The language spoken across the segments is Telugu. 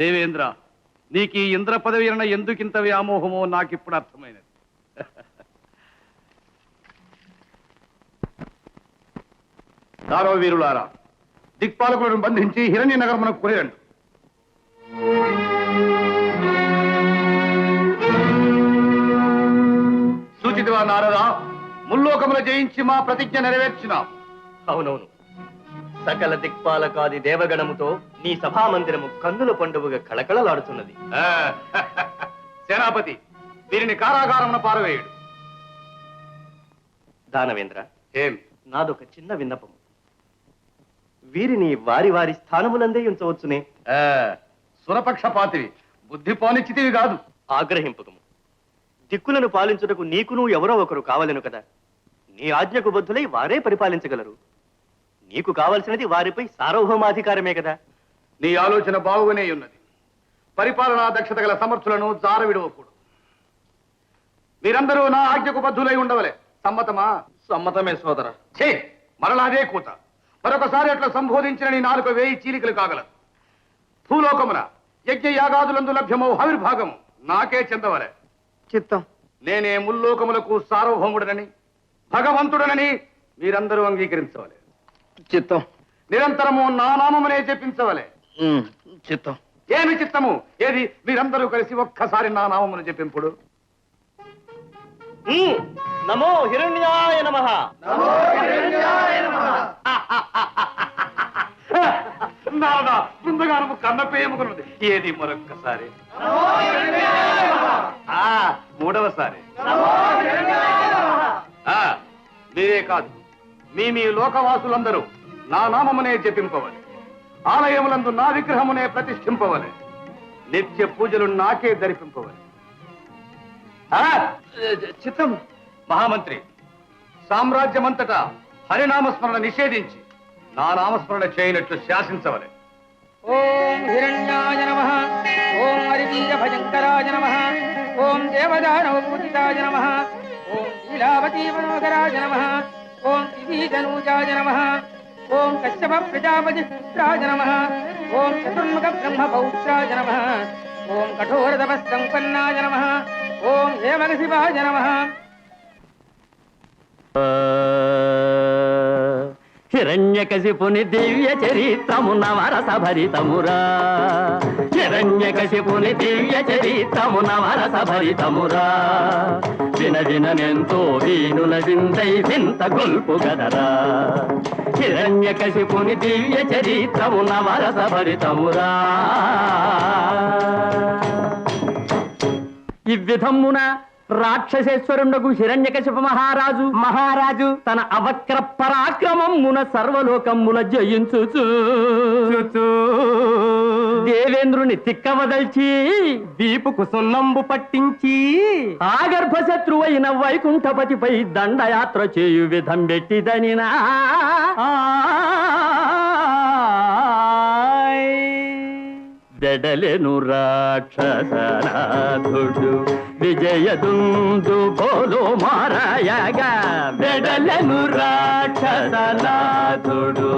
దేవేంద్ర నీకు ఈ ఇంద్ర పదవి అన్న ఎందుకింత వ్యామోహమో నాకిప్పుడు అర్థమైనది. దారవ వీరులారా దిక్పాలకులను బంధించి హిరణ్య నగరమునకు కొనిరండు. సూచితవా నారదా ముల్లోకముల జయించి మా ప్రతిజ్ఞ నెరవేర్చినాం. అవునవును. సకల దిక్పాలకాది దేవగణముతో నీ సభామందిరము కన్నుల పండుగగా కళకళలాడుతున్నది. సేనాపతి వీరిని కారాగారమున పారవేయుడు. దానవేంద్ర ఏం? నాదొక చిన్న విన్నపం వీరిని వారి వారి స్థానములందే ఉంచవచ్చునే. సురపక్షపాతివి బుద్ధి పోనిచ్చితివి కాదు. ఆగ్రహింపకము దిక్కులను పాలించుటకు నీకును ఎవరో ఒకరు కావలెను కదా. నీ ఆజ్ఞకు బద్ధులై వారే పరిపాలించగలరు. నీకు కావలసినది వారిపై సార్వభౌమాధికారమే కదా. నీ ఆలోచన బాగుగానే ఉన్నది. పరిపాలనా దక్షత గల సమర్థులను జార విడవకూడదు మీరందరూ నా ఆజ్ఞకు బద్ధులై ఉండవలే. సమ్మతమా? సమ్మతమే సోదర. ఛే! మరలా అదే కూత. మరొకసారి అట్లా సంబోధించిన నీ నాలుక వేయి చీలికలు కాగలదు భూలోకమున యజ్ఞ యాగాదులందు లభ్యమో హవిర్భాగము నాకే చెందవలే. చిత్తం. నేనే ముల్లోకములకు సార్వభౌముడనని భగవంతుడనని మీరందరూ అంగీకరించవలే. చిత్తం. నిరంతరము నా నామమునే చెప్పించవలే చిత్తం. ఏమి చిత్తము? ఏది? మీరందరూ కలిసి ఒక్కసారి నా నామమును చెప్పింపుడు నమో హిరణ్యాయ నమః. నాదా బృందగానము కన్నపేయముకున్నది ఏది మరొక్కసారి? ఆ, మూడవసారి. ఆ, మీరే కాదు. మీ మీ లోకవాసులందరూ నా నామమునే జపింపవలె. ఆలయములందు నా విగ్రహమునే ప్రతిష్ఠింపవలె. నిత్య పూజలు నాకే ధరిపింపవలె ఆ, చిత్తం మహామంత్రి సామ్రాజ్యమంతటా హరినామస్మరణ నిషేధించి నా నామస్మరణ చేయనట్లు శాసించవలె. ఓం హిరణ్యాయ నమ ఓం హరివీర భయంకరాయ నమ ఓం దేవదానవ పూజితాయ నమ ఓం లీలావతీ మనోహరాయ నమ ఓం దివీజనూజాయ నమ. ఓం కశ్యప ప్రజాపతి పుత్రాయ నమ. ఓం చతుర్ముఖ బ్రహ్మ పౌత్రాయ నమ. ఓం కఠోర తపస్సంపన్నాయ నమ. ఓం హేమగ శివాయ నమ. హిరణ్యకశిపుని దివ్య చరిత్రము నవరస భరితమురా హిరణ్యకశిపుని దివ్య చరిత్రము నవరస భరితమురా విన వీణుల వింతై వింత గొల్పు గదరా. హిరణ్యకశిపుని దివ్య చరిత్రము నవరస భరితమురా. ఈ విధమున రాక్షసేశ్వరుండకు హిరణ్యకశిప మహారాజు మహారాజు తన అవక్ర పరాక్రమమున సర్వలోకముల జయించుచు. దేవేంద్రుని తిక్కవదల్చి దీపుకు సున్నంబు పట్టించి ఆగర్భ శత్రువైన వైకుంఠపతిపై దండయాత్ర చేయు విధం పెట్టిదనినా. బెడలెను రాక్షసనాథుడు. విజయదుందు బోలో మారాయగా బెడలెను రాక్షసనాథుడు.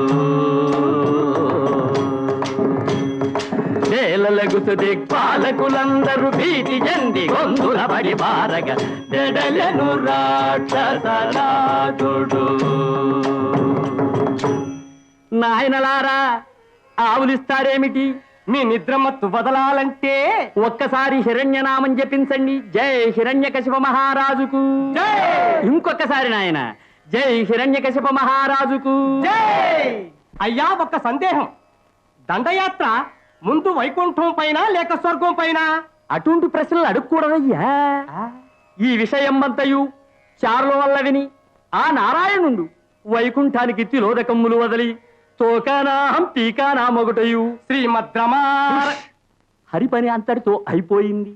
వేలలగుసు దిక్పాలకులందరూ భీతి చెంది గొంతుల పడి బారగ బెడలెను రాక్షసనాథుడు. నాయనలారా ఆవులిస్తారేమిటి? మీ నిద్రమత్తు వదలాలంటే ఒక్కసారి హిరణ్యనామం జపించండి. జై హిరణ్యకశిప మహారాజుకు. ఇంకొకసారి నాయన జై హిరణ్యకశిప మహారాజుకు. అయ్యా ఒక సందేహం. దండయాత్ర ముందు వైకుంఠం పైన లేక స్వర్గం పైన? అటువంటి ప్రశ్నలు అడుక్కూడదయ్యా. ఈ విషయం అంతయు చారుల వల్ల విని ఆ నారాయణుండు వైకుంఠానికి తిలోదకమ్ములు వదలి తోకానాహం టీకానా మొగటయు. శ్రీమద్రమార. హరి పని అంతటితో అయిపోయింది.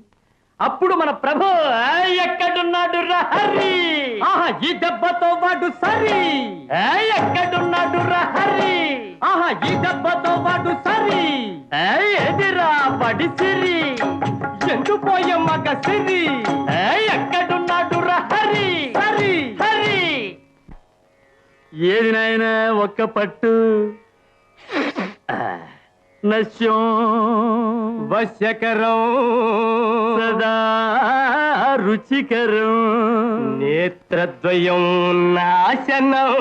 అప్పుడు మన ప్రభు "ఆ, ఎక్కడున్నాడు రా హరి? ఆహా ఈ దెబ్బతో వాడు సరి. "ఆ, ఎక్కడున్నాడు రా హరి? ఆహా ఈ దెబ్బతో వాడు సరి. "ఆ, ఎదిరా పడి సిరి. ఎందు పోయే మగ సిరి. ఏది నాయన ఒక్క పట్టు? నశ్యం వశ్యకరం. సదా రుచికరం. నేత్రద్వయం నాశనం.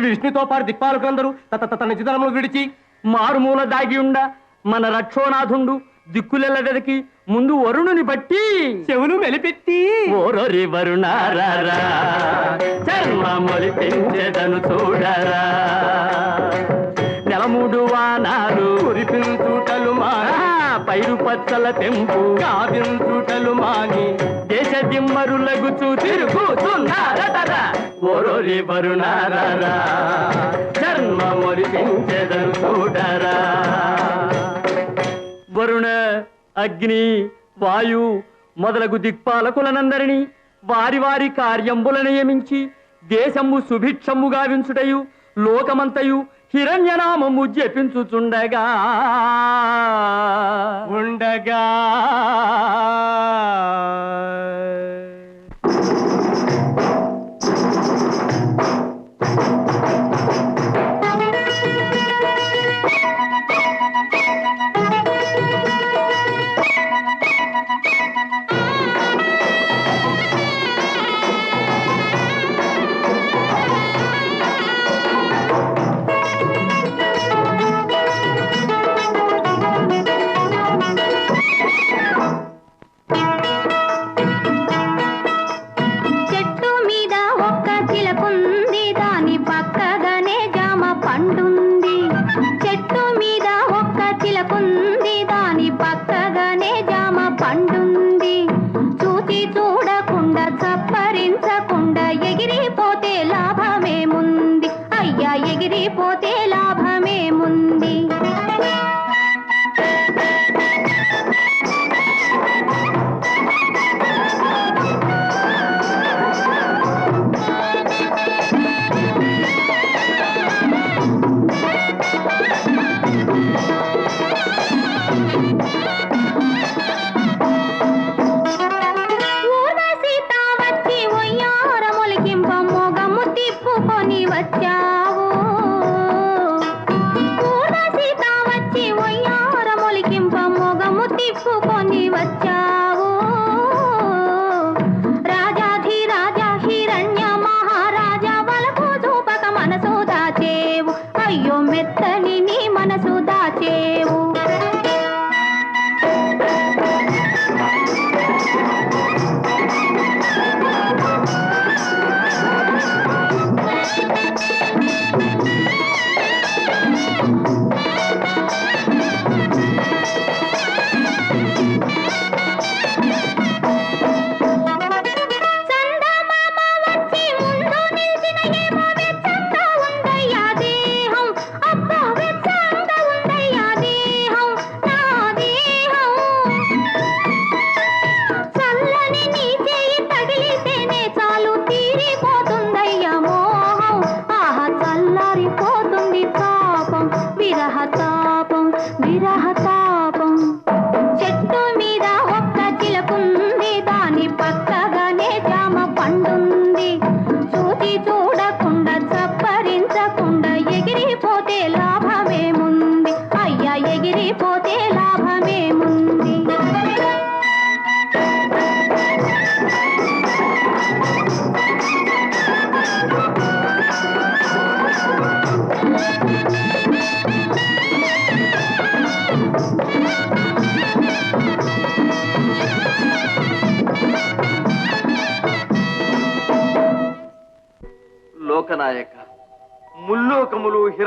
విష్ణుతో పాటు దిక్పాలకులందరూ తత తత నిజతనములు విడిచి మారుమూల దాగి ఉండ మన రక్షోనాథుండు దిక్కులెల్ల వెదకి ముందు వరుణుని బట్టి చెవులు మెలిపెట్టి. ఓరొరి వరుణారా చర్మ మొలిపించెదను చూడరా. నెలమూడు వానాలు కురిపించుటలు మా పైరు పచ్చల తెంపు కావించుటలు మాని దేశ దిమ్మరులగుచు తిరుగుతున్నారటరా ఓరోరి వరుణారా చర్మ మొలిపించెదను చూడరా. వరుణ అగ్ని వాయు మొదలగు దిక్పాలకులనందరినీ వారి వారి కార్యంబుల నియమించి దేశము సుభిక్షము గావించుటయు లోకమంతయు హిరణ్యనామము జపించుచుండగా. ఉండగా.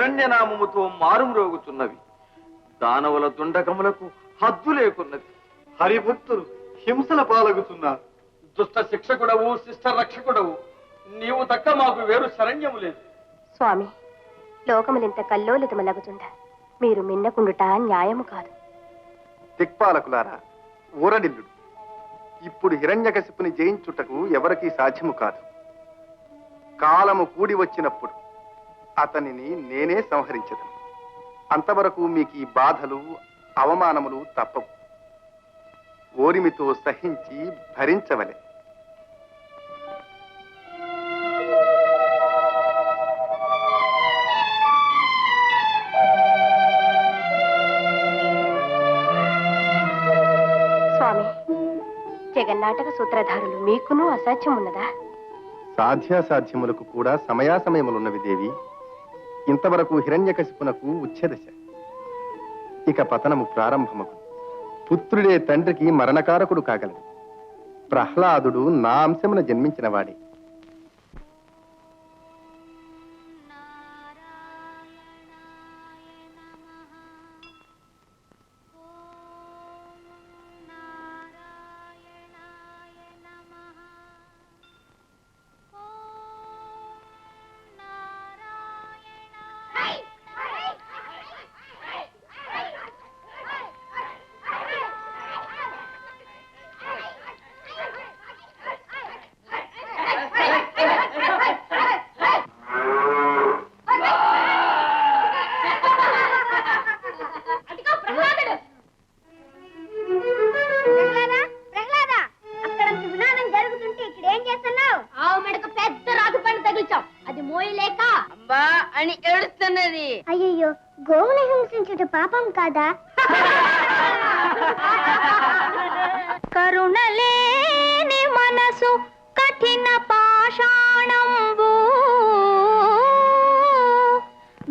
హిరణ్యనామముతో మారుమ్రోగుతున్నవి. దానవుల దుండకములకు హద్దు లేకున్నది. హరిభక్తులు హింసల పాలగుతున్నారు. దుష్ట శిక్షకుడవు శిష్ట రక్షకుడవు. నీవు తక్క మాకు వేరు శరణ్యము లేదు. స్వామి లోకములింత కల్లోలితమలగుతుండ. మీరు మిన్నకుండుట న్యాయము కాదు. దిక్పాలకులారా ఊరడిల్లుడు ఇప్పుడు హిరణ్యకశిపుని జయించుటకు ఎవరికీ సాధ్యము కాదు. కాలము కూడి వచ్చినప్పుడు అతనిని నేనే సంహరించదను అంతవరకు మీకు ఈ బాధలు అవమానములు తప్పవు. ఓరిమితో సహించి భరించవలే. స్వామి జగన్నాటక సూత్రధారులు మీకును అసాధ్యం ఉన్నదా సాధ్యాసాధ్యములకు కూడా సమయాసమయములున్నవి దేవి. ఇంతవరకు హిరణ్యకశిపునకు ఉచ్ఛదశ. ఇక పతనము ప్రారంభమగు. పుత్రుడే తండ్రికి మరణకారకుడు కాగలడు. ప్రహ్లాదుడు నా అంశమున జన్మించిన వాడే. అని ఏడుస్తున్నది. అయ్యయ్యో గోవుని హింసించుట పాపం కాదా? కరుణలేని మనసు కఠిన పాషాణంబు.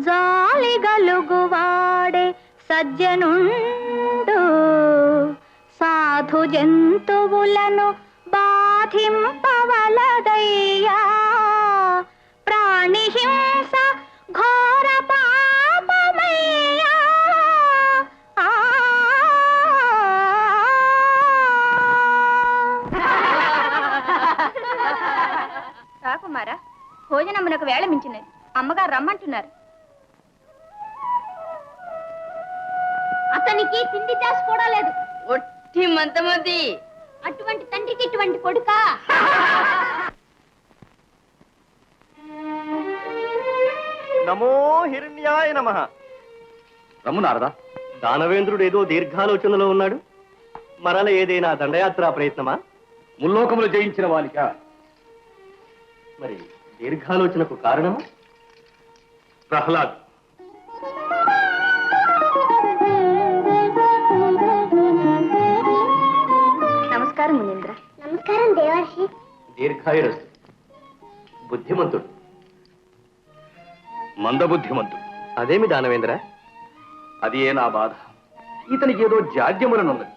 జాలి గలుగువాడే సజ్జనుండు. సాధు జంతువులను బాధింపవలదయ్యా. ప్రాణి హింస ఘోర పాపమయ్యా. రాకుమారా భోజనమునకు వేళ మించినది. అమ్మగారు రమ్మంటున్నారు. అతనికి తిండి చేసి కూడా లేదు. ఒట్టి మంతమది అటువంటి తండ్రికి ఇటువంటి కొడుకా? నమో హిరణ్యాయ నమ. రమ్ము నారదా. దానవేంద్రుడు ఏదో దీర్ఘాలోచనలో ఉన్నాడు. మరల ఏదైనా దండయాత్రా ప్రయత్నమా? ముల్లోకములు జయించిన వాలిక. మరి దీర్ఘాలోచనకు కారణము? ప్రహ్లాద్. నమస్కారం మునీంద్ర. నమస్కారం దేవర్షి. దీర్ఘాయురస్తు. బుద్ధిమంతుడు. మందబుద్ధిమంతుడు. అదేమి దానవేంద్ర? అది ఏ నా బాధ? ఇతనికి ఏదో జాడ్యములనున్నది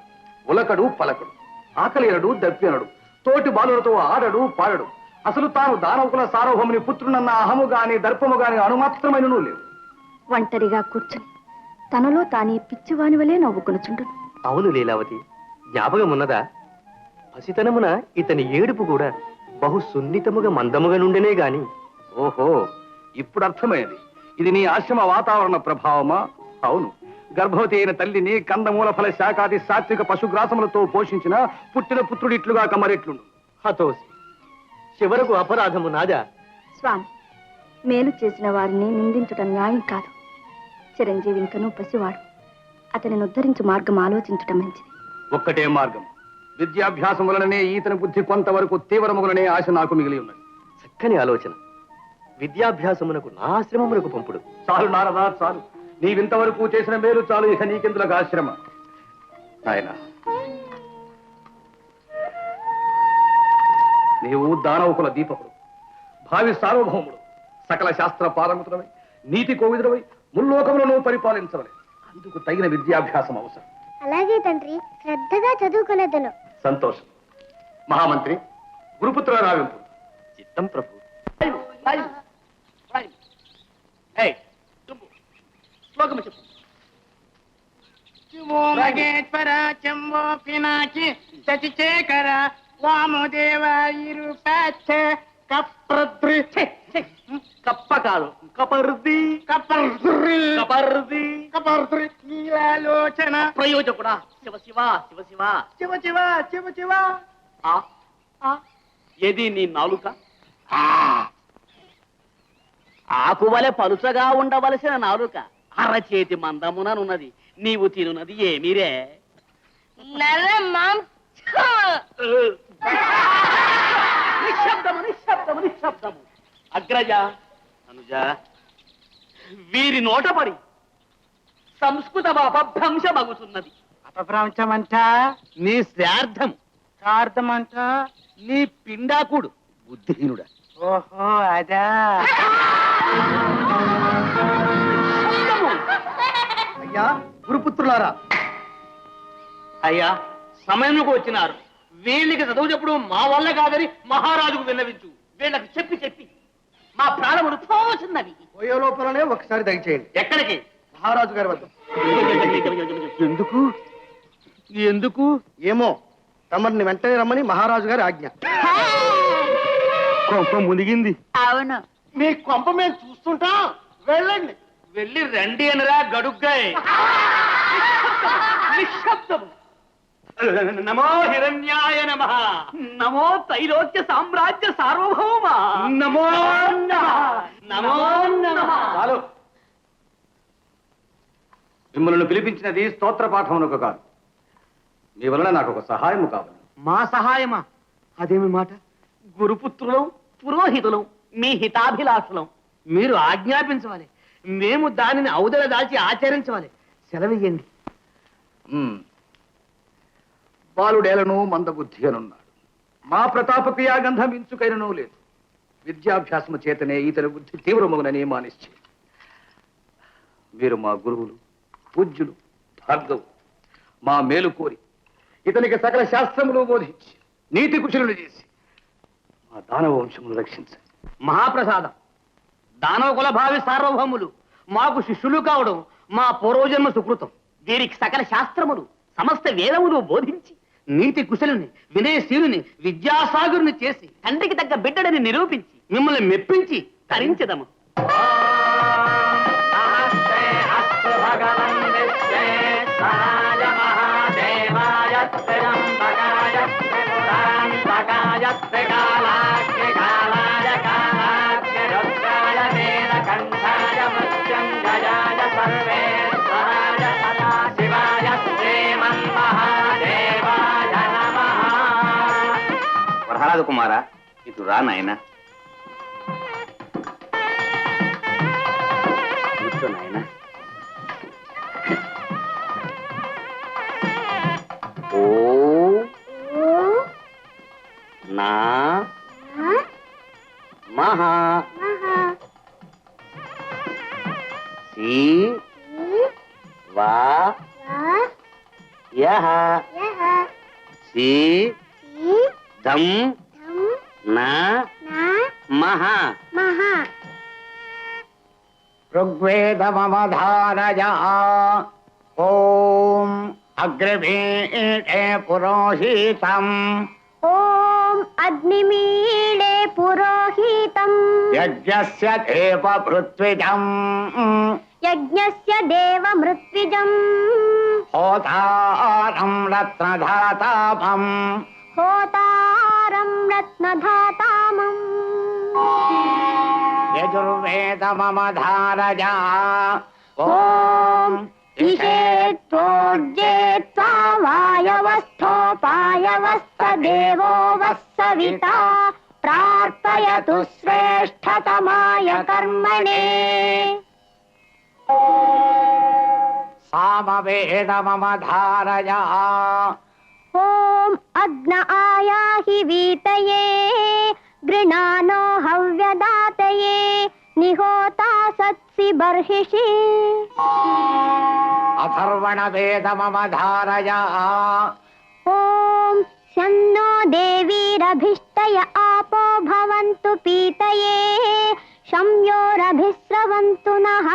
ఉలకడు పలకడు ఆకలినడు దప్పినడు తోటి బాలులతో ఆడడు పాడడు. అసలు తాను దానవకుల సార్వభౌముని పుత్రునన్న అహము గాని దర్పము గాని అణుమాత్రమైనను లేవు. ఒంటరిగా కూర్చుని తనలో తానే పిచ్చివాని వలె నవ్వుకొనుచుండును అవును లీలావతి జ్ఞాపకం ఉన్నదా పసితనమున ఇతని ఏడుపు కూడా బహు సున్నితముగా మందముగా నుండెనే గాని. ఓహో ఇప్పుడు అర్థమైంది. ఇది నీ ఆశ్రమ వాతావరణ ప్రభావమా? అవును. గర్భవతి అయిన తల్లిని కందమూల ఫల శాఖాది సాత్విక పశుగ్రాసములతో పోషించిన పుట్టిన పుత్రుడిట్లుగా కమరెట్లుండు. హతోసి చివరకు అపరాధము నాదా? స్వామి మేలు చేసిన వారిని నిందించటం న్యాయం కాదు. చిరంజీవి ఇంకనూ పసివాడు. అతనిని ఉద్ధరించు మార్గం ఆలోచించటం మంచిది. ఒక్కటే మార్గం. విద్యాభ్యాసం వలననే ఈతని బుద్ధి కొంతవరకు తీవ్రములనే ఆశ నాకు మిగిలి ఉన్నది. చక్కని ఆలోచన. విద్యాభ్యాసమునకు నా ఆశ్రమమునకు పంపుడు. చాలు నారదా చాలు. నీవింతవరకు చేసిన మేలు చాలు ఇక నీకెందులకు ఆశ్రమ? నాయన. నీవు దానవకుల దీపకుడు భావి సార్వభౌముడు సకల శాస్త్ర పారంగుతుడవై నీతి కోవిదుడవై ముల్లోకములను పరిపాలించవలే. అందుకు తగిన విద్యాభ్యాసం అవసరం. అలాగే తండ్రి శ్రద్ధగా చదువుకునేదను. సంతోషం. మహామంత్రి గురుపుత్ర రావింపు. చిత్తం ప్రభు. శ్లోకము చెప్పు. శివో మగేశ్వర చంబో పినాకి శశిశేఖర వామదేవ ఇరుపచ్చ కప్రద్రి కప్ప కాదు కపర్ది. కపర్ద్రి. కపర్ది. కపర్ద్రి. నీలాలోచన. ప్రయోజకుడా. శివ శివ శివ శివ. శివ శివ శివ శివ. ఏది నీ నాలుక? ఆకువలె పలుచగా ఉండవలసిన నాలుక అరచేతి మందముననున్నది. నీవు తినున్నది ఏమిరే నల్ల నిశ్శబ్దము నిశ్శబ్దము నిశ్శబ్దము. అగ్రజ అనుజ వీరి నోట పడి సంస్కృత అపభ్రంశమగుతున్నది అపభ్రంశమంతా నీ శ్రార్థం యథార్థమంట నీ పిండాకుడు బుద్ధిహీనుడా. ఓహో అదా. అయ్యా గురుపుత్రులారా. అయ్యా సమయంలోకి వచ్చినారు. వీళ్ళకి చదువు చెప్పుడు మా వల్ల కాదని మహారాజుకు విన్నవించు. వీళ్ళకి చెప్పి చెప్పి. మా ప్రాణములు పోవచ్చున్నవి పోయే లోపలనే ఒకసారి దయచేయండి. ఎక్కడికి? మహారాజు గారి వద్ద. ఎందుకు? ఎందుకు? ఏమో తమరిని వెంటనే రమ్మని మహారాజు గారి ఆజ్ఞ. కొంప మునిగింది. అవును. మీ కొంప మేము చూస్తుంటాం. వెళ్ళండి. వెళ్ళి రండి అనరా గడుగ్గాయ్. నిశ్శబ్దము నమో హిరణ్యాయ నమ. నమో తైలోక్య సామ్రాజ్య సార్వభౌమ. నమో నమో. నమ చాలు. మిమ్మల్ని పిలిపించినది స్తోత్ర పాఠమునకు కాదు. మీ వలన నాకు ఒక సహాయము కావాలి. మా సహాయమా? అదేమి మాట? గురుపుత్రులం పురోహితులం. మీ హితాభిలాషులం మీరు ఆజ్ఞాపించవాలి. మేము దానిని అవుదల దాల్చి ఆచరించవాలి. సెలవియ్యండి. ఉమ్. బాలుడేలను మందబుద్ధి అనున్నాడు మా ప్రతాప క్రియాగంధం ఇంచుకైనను లేదు. విద్యాభ్యాసము చేతనే ఇతని బుద్ధి తీవ్రమగునని మా నిశ్చయం. మీరు మా గురువులు పూజ్యులు భార్గవు మా మేలు కోరి ఇతనికి సకల శాస్త్రములు బోధించి నీతి కుశలులు చేసి మా దానవ వంశమును రక్షించండి. మహాప్రసాదం. దానవ కుల భావి సార్వభౌములు మాకు శిష్యులు కావడం మా పూర్వజన్మ సుకృతం. దీనికి సకల శాస్త్రములు సమస్త వేదములు బోధించి నీతి కుశలుని వినయశీలుని విద్యాసాగురుని చేసి తండ్రికి తగ్గ బిడ్డడని నిరూపించి మిమ్మల్ని మెప్పించి తరించదము. ప్రహ్లాద కుమారా ఇటు రా నాయన. కూర్చో నాయన. अग्निमीडे पुरोहितम्। ओम अग्निमीडे पुरोहितम्। यज्ञस्य देव पृथ्विजम् यज्ञस्य देव मृत्विजम् होतारं रत्नधातामम्। होतारं रत्नधातामम् यजुर्वेदममधारजा ॐ इषे त्वोर्जेत्वा वायवस्थोपायवस्त देवो वत्सविता प्रार्थयतु श्रेष्ठतमाय कर्मणे। सामवेद मम धारया ॐ अग्न आयाहि वीतये गृणानो हव्यदातये। నిహోతా సత్సి బర్హిషి అథర్వణ వేదమధారయ ఓం శన్నో దేవీరభిష్టయ ఆపో భవంతు పీతయే శంయోరభిస్రవంతు నః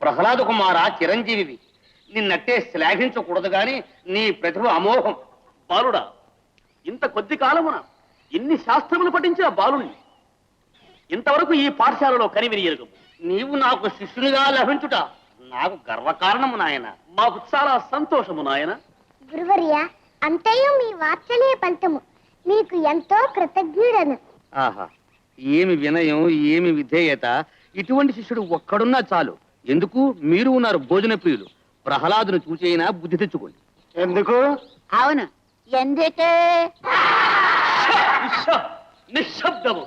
ప్రహ్లాద కుమార చిరంజీవి నిన్నట్టే శ్లాఘించకూడదు గాని నీ ప్రతిభ అమోఘం. బాలుడా ఇంత కొద్ది కాలమున ఇన్ని శాస్త్రములు పఠించిన బాలుణ్ణి? ఇంతవరకు ఈ పాఠశాలలో కనివిరియరు నీవు నాకు శిష్యునిగా లభించుట నాకు గర్వకారణము నాయన. మాకు చాలా సంతోషము నాయన. గురువర్య అంతయు మీ వాత్సల్య పంతము మీకు ఎంతో కృతజ్ఞుడను. ఆహా ఏమి వినయం ఏమి విధేయత. ఇటువంటి శిష్యుడు ఒక్కడున్నా చాలు. ఎందుకు? మీరు ఉన్నారు భోజన ప్రియులు. ప్రహ్లాదును చూచైనా బుద్ధి తెచ్చుకోండి. ఎందుకు? అవును. ఎందుకే? నిశ్శబ్దము.